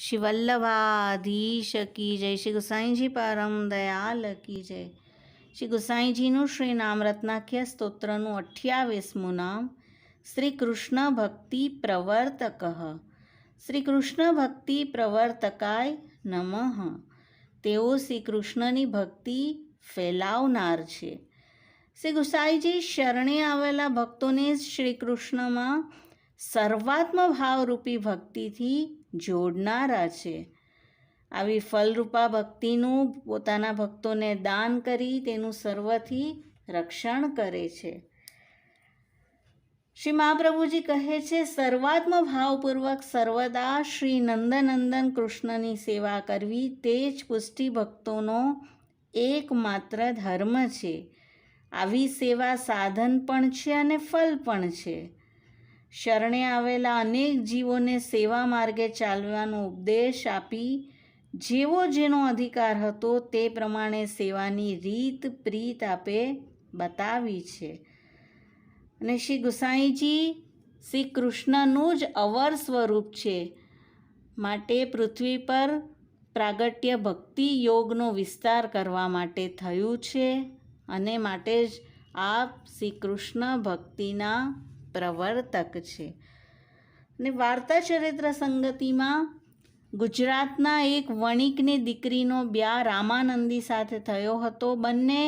શ્રી વલ્લભાધીશ કી જય. શ્રી ગુસાઈજી પરમ દયાલ કી જય. શ્રી ગુસાઈજીનું શ્રી નામ રત્નાખ્ય સ્તોત્રનું અઠ્યાવીસમું નામ શ્રી કૃષ્ણ ભક્તિ પ્રવર્તક. શ્રી કૃષ્ણ ભક્તિ પ્રવર્તકાય નમઃ. તેઓ શ્રી કૃષ્ણની ભક્તિ ફેલાવનાર છે. શ્રી ગુસાઈજી શરણે આવેલા ભક્તોને શ્રી કૃષ્ણમાં સર્વાત્મ ભાવરૂપી ભક્તિથી જોડનારા છે. આવી ફલરૂપા ભક્તિનું પોતાના ભક્તોને દાન કરી તેનું સર્વથી રક્ષણ કરે છે. શ્રી મહાપ્રભુજી કહે છે સર્વાત્મ ભાવપૂર્વક સર્વદા શ્રી નંદનંદન કૃષ્ણની સેવા કરવી તે જ પુષ્ટિ ભક્તોનો એકમાત્ર ધર્મ છે. આવી સેવા સાધન પણ છે અને ફલ પણ છે. શરણે આવેલા અનેક જીવોને સેવા માર્ગે ચાલવાનો ઉપદેશ આપી જેવો જેનો અધિકાર હતો તે પ્રમાણે સેવાની રીત પ્રીત આપે બતાવી છે. અને શ્રી ગુસાઈજી શ્રી કૃષ્ણનું જ અવર સ્વરૂપ છે. માટે પૃથ્વી પર પ્રાગટ્ય ભક્તિ યોગનો વિસ્તાર કરવા માટે થયું છે. અને માટે જ આપ શ્રી કૃષ્ણ ભક્તિના પ્રવર્તક છે. અને વાર્તા ચરિત્ર સંગતિમાં ગુજરાતના એક વણિકની દીકરીનો બ્યાહ રામાનંદી સાથે થયો હતો. બંને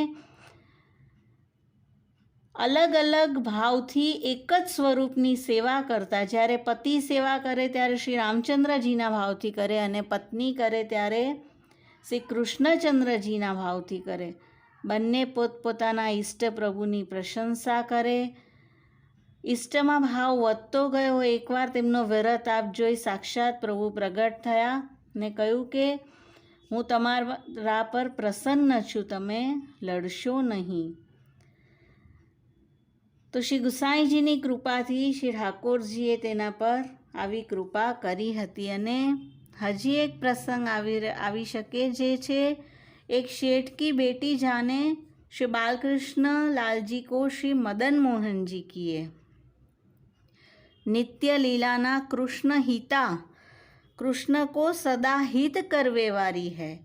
અલગ અલગ ભાવથી એક જ સ્વરૂપની સેવા કરતા. જ્યારે પતિ સેવા કરે ત્યારે શ્રી રામચંદ્રજીના ભાવથી કરે અને પત્ની કરે ત્યારે શ્રી કૃષ્ણચંદ્રજીના ભાવથી કરે. બંને પોતપોતાના ઈષ્ટ પ્રભુની પ્રશંસા કરે. ઈષ્ટમાં ભાવ વધતો ગયો એકવાર તેમનો વ્રત આપ જોઈ સાક્ષાત પ્રભુ પ્રગટ થયા ને કહ્યું કે, હું તમારા પર પ્રસન્ન છું, તમે લડશો નહીં. તો શ્રી ગુસાઈજીની કૃપાથી શ્રી ઠાકોરજીએ તેના પર આવી કૃપા કરી હતી અને હજી એક પ્રસંગ આવી આવી શકે જે છે, એક શેઠ કી બેટી જાને શ્રી બાલકૃષ્ણ લાલજી કો શ્રી મદન મોહનજી કીએ. किए નિત્ય લીલાના કૃષ્ણ હિતા કૃષ્ણ કો સદા હિત કરવેવારી હૈ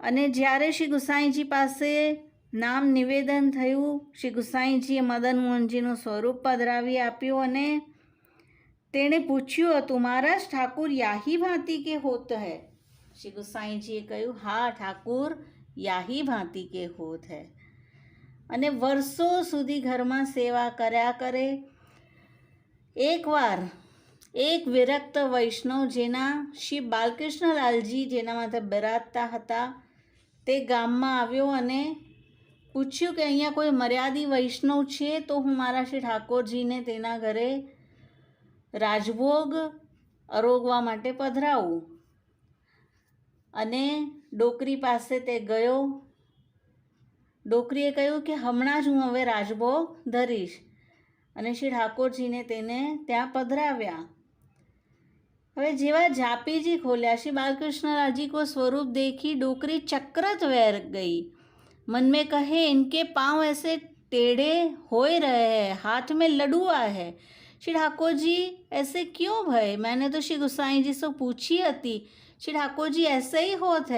અને જ્યારે શ્રી ગુસાઈજી પાસે નામ નિવેદન થયું, શ્રી ગુસાઈજીએ મદન મોહનજીનું સ્વરૂપ પધરાવી આપ્યું અને તેણે પૂછ્યું હતું, મહારાજ, ઠાકુર યાહી ભાંતિ કે હોત હૈ? શ્રી ગુસાઈજીએ કહ્યું, હા, ઠાકુર યાહી ભાંતિ કે હોત હૈ. અને વર્ષો સુધી ઘરમાં સેવા કર્યા કરે. એકવાર એક વિરક્ત વૈષ્ણવ જેના શ્રી બાલકૃષ્ણલાલજી જેના માથે બિરાજતા હતા, તે ગામમાં આવ્યો અને પૂછ્યું કે અહીંયા કોઈ મર્યાદી વૈષ્ણવ છે તો હું મારા શ્રી ઠાકોરજીને તેના ઘરે રાજભોગ અરોગવા માટે પધરાવું. અને ડોકરી પાસે તે ગયો. ડોકરીએ કહ્યું કે હમણાં જ હું હવે રાજભોગ ધરીશ અને શ્રી ઠાકોરજીને તેને ત્યાં પધરાવ્યા હવે જેવા જાપીજી ખોલ્યા શ્રી बालकृष्ण को स्वरूप देखी डोकरी चक्रत वैर गई मन में कहे इनके पाँव ऐसे टेढ़े हो रहे हैं हाथ में लडुआ है श्री ठाकुर जी ऐसे क्यों भय मैंने तो श्री गुसाई जी से पूछी હતી श्री ठाकुर जी ऐसे ही होत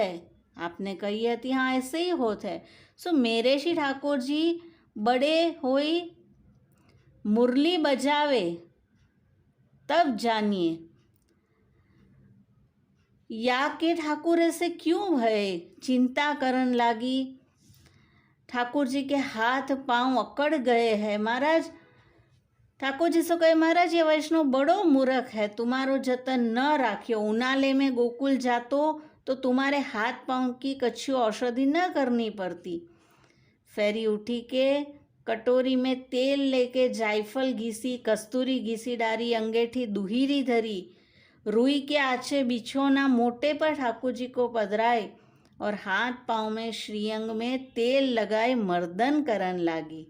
है आपने कही હતી हाँ ऐसे ही होत है। सो मेरे श्री ठाकुर जी बड़े होई मुरली बजावे, तब जानिए। या के ठाकुर ऐसे क्यों भय? चिंता करन लागी। ठाकुर जी के हाथ पाँव अकड़ गए हैं। महाराज, ठाकुर जी से कहे, महाराज, ये वैष्णव बड़ो मूर्ख है। तुम्हारो जतन न राखियो। उनाले में गोकुल जातो तो तुम्हारे हाथ पांव की कछु औषधि न करनी पड़ती फेरी उठी के कटोरी में तेल लेके जायफल घीसी कस्तूरी घीसी डारी अंगेठी दुहीरी धरी रुई के आछे बिछोना मोटे पर ठाकुर जी को पधराए और हाथ पाँव में श्रीअंग में तेल लगाए मर्दन करन लागी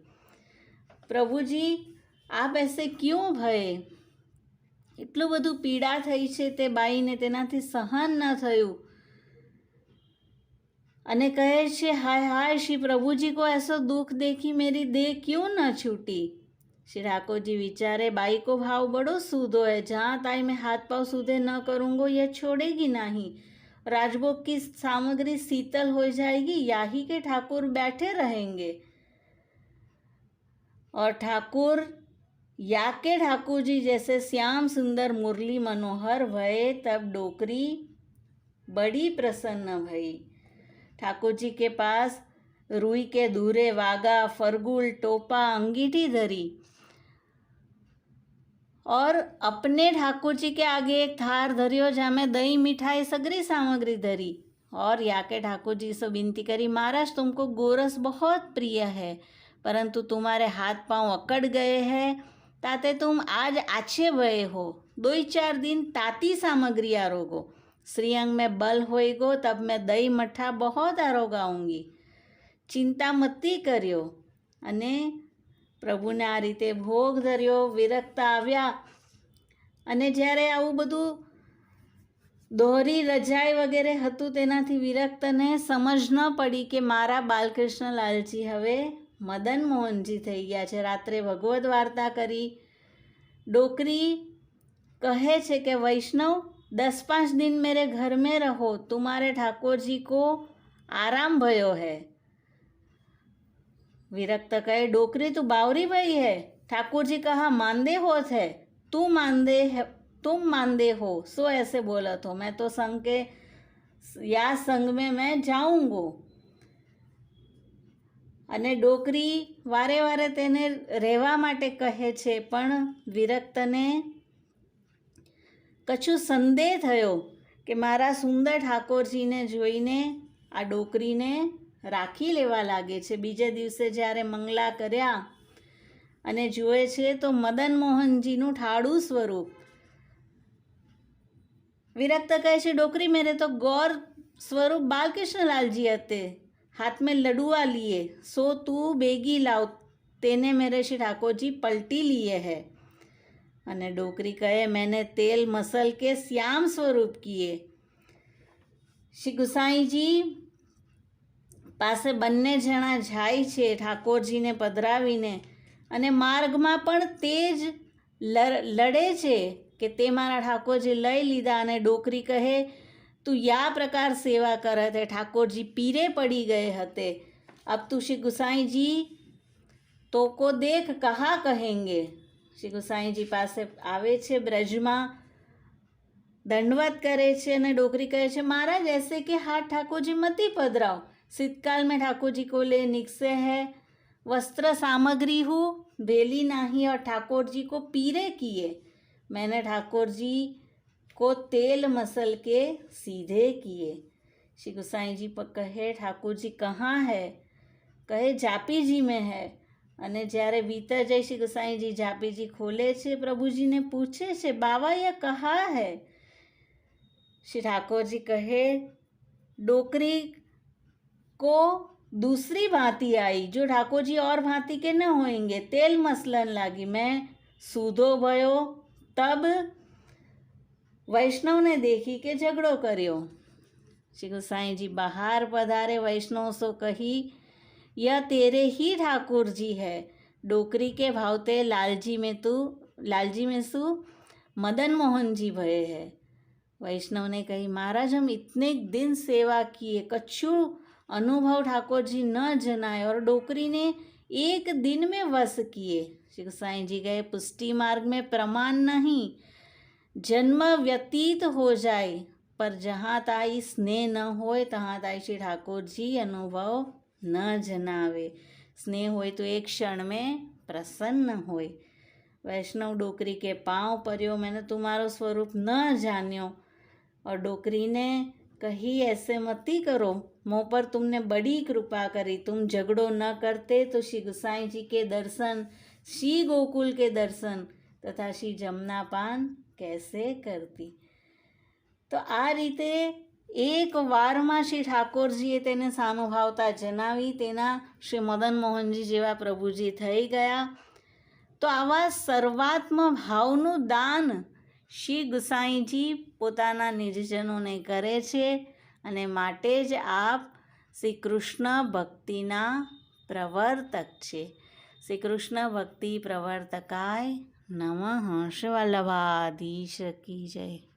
પ્રભુ જી આપ એસે ક્યું ભય એટલું બધું પીડા થઈ છે તે બાઈને તેનાથી સહન ન થયું અને કહે છે હાય હાય શ્રી પ્રભુજી કો એસો દુઃખ દેખી મેરી દેહ ક્યું ન છૂટી श्री ठाकुर जी विचारे बाई को भाव बड़ो सूदो है जहाँ ताई मैं हाथ पाँव सूधे न करूँगो यह छोड़ेगी नहीं राजभोग की सामग्री शीतल हो जाएगी याही के ठाकुर बैठे रहेंगे और ठाकुर या के ठाकुर जी जैसे श्याम सुंदर मुरली मनोहर भये तब डोकरी बड़ी प्रसन्न भई ठाकुर जी के पास रुई के दूरे वागा फरगुल टोपा अंगीठी धरी और अपने ठाकुर जी के आगे एक थार धरियो जामें दही मिठाई सगरी सामग्री धरी और याके ठाकुर जी से विनती करी महाराज तुमको गोरस बहुत प्रिय है परंतु तुम्हारे हाथ पांव अकड़ गए हैं ताते तुम आज आछे भये हो दो ही चार दिन ताती सामग्री आरोगो श्रीअंग में बल होएगो तब मैं दही मठा बहुत आरोगाऊंगी ચિંતા મતી કર્યો અને પ્રભુને આ રીતે ભોગ ધર્યો વિરક્ત આવ્યા અને જ્યારે આવું બધું દોહરી રજાઈ વગેરે હતું તેનાથી વિરક્તને સમજ ન પડી કે મારા બાલકૃષ્ણ લાલજી હવે મદન મોહનજી થઈ ગયા છે રાત્રે ભગવદ્ વાર્તા કરી ડોકરી કહે છે કે વૈષ્ણવ દસ પાંચ दिन मेरे घर में रहो तुम्हारे ठाकुर जी को आराम भयो है विरक्त कहे डोकरी तू बावरी भाई है ठाकुर जी कहा मानदे होत है तू मानदे है तुम मानदे हो सो ऐसे बोला तो मैं तो संघ के या संघ में मैं जाऊंगो અને ડોકરી વારે વારે તેને રહેવા માટે કહે છે પણ વિરક્તને કચ્છુ સંદેહ થયો કે મારા સુંદર ઠાકોરજીને જોઈને આ ડોકરીને રાખી લેવા લાગે છે. બીજે દિવસે જ્યારે મંગલા કર્યા અને જુએ છે તો મદન મોહનજીનું ઠાડું સ્વરૂપ. વિરક્ત કહે છે, ડોકરી મેરે તો ગૌર સ્વરૂપ બાલકૃષ્ણલાલજી હતે. હાથ મેં લડુઆ લીએ. સો તું બેગી લાવ. તેને મેરે શ્રી ઠાકોરજી પલટી લીએ હૈ. અને ડોકરી કહે, મેને તેલ મસલ કે શ્યામ સ્વરૂપ કીએ. શ્રી ગુસાઈજી પાસે બંને જણા જાય છે ઠાકોરજીને પધરાવીને અને માર્ગમાં પણ તે જ લડે છે કે તે મારા ઠાકોરજી લઈ લીધા અને ડોકરી કહે, તું યા પ્રકાર સેવા કરત હે ઠાકોરજી પીરે પડી ગયે હતે. અબ તું શ્રી ગુસાઈજી તો કો દેખ કહા કહેંગે? શ્રી ગુસાઈજી પાસે આવે છે બ્રજમાં દંડવત કરે છે અને ડોકરી કહે છે મહારાજ ऐसे કે હાથ ઠાકોરજી મતી પધરાઓ शीतकाल में ठाकुर जी को ले निकसे है वस्त्र सामग्री हूँ बेली नाही और ठाकुर जी को पीरे किए मैंने ठाकुर जी को तेल मसल के सीधे किए श्री गुसाई जी पर कहे ठाकुर जी कहाँ है કહે જાપીજી મેં હે અને જ્યારે ભીતર જઈ શ્રી ગુસાઈજી જાપીજી ખોલે છે પ્રભુજીને પૂછે છે બાવા યહ કહા હે શ્રી ઠાકોરજી કહે डोकरी को दूसरी भांति आई जो ठाकुर जी और भांति के न होंगे तेल मसलन लागी मैं सूधो भयो तब वैष्णव ने देखी के झगड़ो કર્યો श्री गोसाई जी बाहर पधारे वैष्णव सो कही यह तेरे ही ठाकुर जी है। डोकरी के भावते लालजी में तू, लालजी में सु, मदन मोहन जी भये है। वैष्णव ने कही, महाराज, हम इतने दिन सेवा किए कच्छू अनुभव ठाकुर जी न जनाए और डोकरी ने एक दिन में वश किए। श्री गोसाई जी गए, पुष्टि मार्ग में प्रमाण नहीं, जन्म व्यतीत हो जाए, पर जहाँ ताई स्नेह न होए, तहाँ ताई श्री ठाकुर जी अनुभव न जनावे स्नेह होए तो एक क्षण में प्रसन्न होए वैष्णव डोकरी के पाँव पर्यो मैंने तुम्हारो स्वरूप न जान्यो और डोकरी ने कही ऐसे मती करो मुँह पर तुमने बड़ी कृपा करी तुम झगड़ो न करते तो श्री गुसाई जी के दर्शन श्री गोकुल के दर्शन તથા શ્રી જમનાપાન કેસે કરતી તો આ રીતે એક વારમાં શ્રી ઠાકોરજીએ તેને સાનુભાવતા જણાવી તેના શ્રી મદન મોહનજી જેવા પ્રભુજી થઈ ગયા. તો આવા સર્વાત્મ ભાવનું દાન શ્રી ગુસાઈજી પોતાના નિજજનોને કરે છે અને માટે જ આપ શ્રી કૃષ્ણ ભક્તિના પ્રવર્તક છે. શ્રી કૃષ્ણ ભક્તિ પ્રવર્તકાય નમઃ શિવલ્લભાધીશ કી જય.